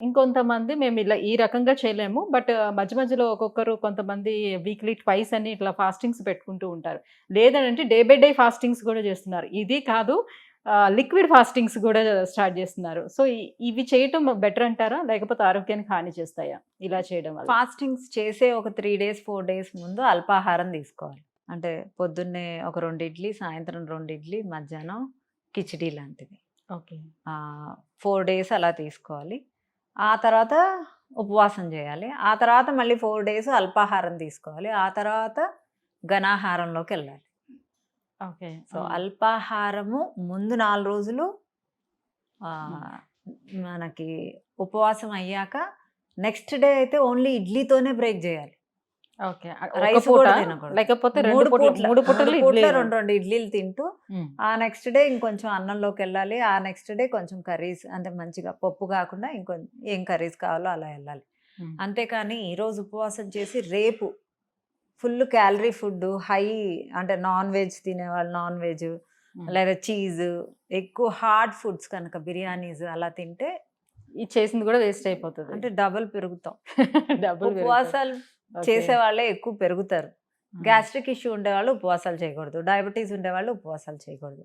ఇంకొంతమంది మేము ఇలా ఈ రకంగా చేయలేము. బట్ మధ్య మధ్యలో ఒక్కొక్కరు కొంతమంది వీక్లీ ట్వైస్ అని ఇట్లా ఫాస్టింగ్స్ పెట్టుకుంటూ ఉంటారు. లేదంటే డే బై డే ఫాస్టింగ్స్ కూడా చేస్తున్నారు. ఇది కాదు లిక్విడ్ ఫాస్టింగ్స్ కూడా స్టార్ట్ చేస్తున్నారు. సో ఇవి చేయటం బెటర్ అంటారా? లేకపోతే ఆరోగ్యానికి హాని చేస్తాయా? ఇలా చేయడం వల్ల. ఫాస్టింగ్స్ చేసే ఒక త్రీ డేస్ ఫోర్ డేస్ ముందు అల్పాహారం తీసుకోవాలి. అంటే పొద్దున్నే ఒక రెండు ఇడ్లీ సాయంత్రం రెండు ఇడ్లీ మధ్యాహ్నం కిచిడి లాంటిది. ఓకే. ఫోర్ డేస్ అలా తీసుకోవాలి. ఆ తర్వాత ఉపవాసం చేయాలి. ఆ తర్వాత మళ్ళీ ఫోర్ డేస్ అల్పాహారం తీసుకోవాలి. ఆ తర్వాత ఘనాహారంలోకి వెళ్ళాలి. ఓకే. సో అల్పాహారము ముందు నాలుగు రోజులు మనకి ఉపవాసం అయ్యాక నెక్స్ట్ డే అయితే ఓన్లీ ఇడ్లీతోనే బ్రేక్ చేయాలి. రైస్ కూడా తినకూడదు. లేకపోతే రెండు మూడు పూటలు మూడు పూటలు పూట్ల రెండు రెండు ఇడ్లీలు తింటూ ఆ నెక్స్ట్ డే ఇంకొంచెం అన్నంలోకి వెళ్ళాలి ఆ నెక్స్ట్ డే కొంచెం కర్రీస్ అంటే మంచిగా పప్పు కాకుండా ఇంకొ ఏం కర్రీస్ కావాలో అలా వెళ్ళాలి. అంతేకాని ఈరోజు ఉపవాసం చేసి రేపు ఫుల్ క్యాలరీ ఫుడ్ హై అంటే నాన్ వెజ్ తినేవాళ్ళు నాన్ వెజ్. లేదా చీజ్ ఎక్కువ హార్డ్ ఫుడ్స్ కనుక బిర్యానీస్ అలా తింటే ఇది చేసింది కూడా వేస్ట్ అయిపోతుంది. అంటే డబుల్ పెరుగుతాం. డబ్బులు ఉపవాసాలు చేసే వాళ్ళే ఎక్కువ పెరుగుతారు. గ్యాస్ట్రిక్ ఇష్యూ ఉండేవాళ్ళు ఉపవాసాలు చేయకూడదు. డయాబెటీస్ ఉండేవాళ్ళు ఉపవాసాలు చేయకూడదు.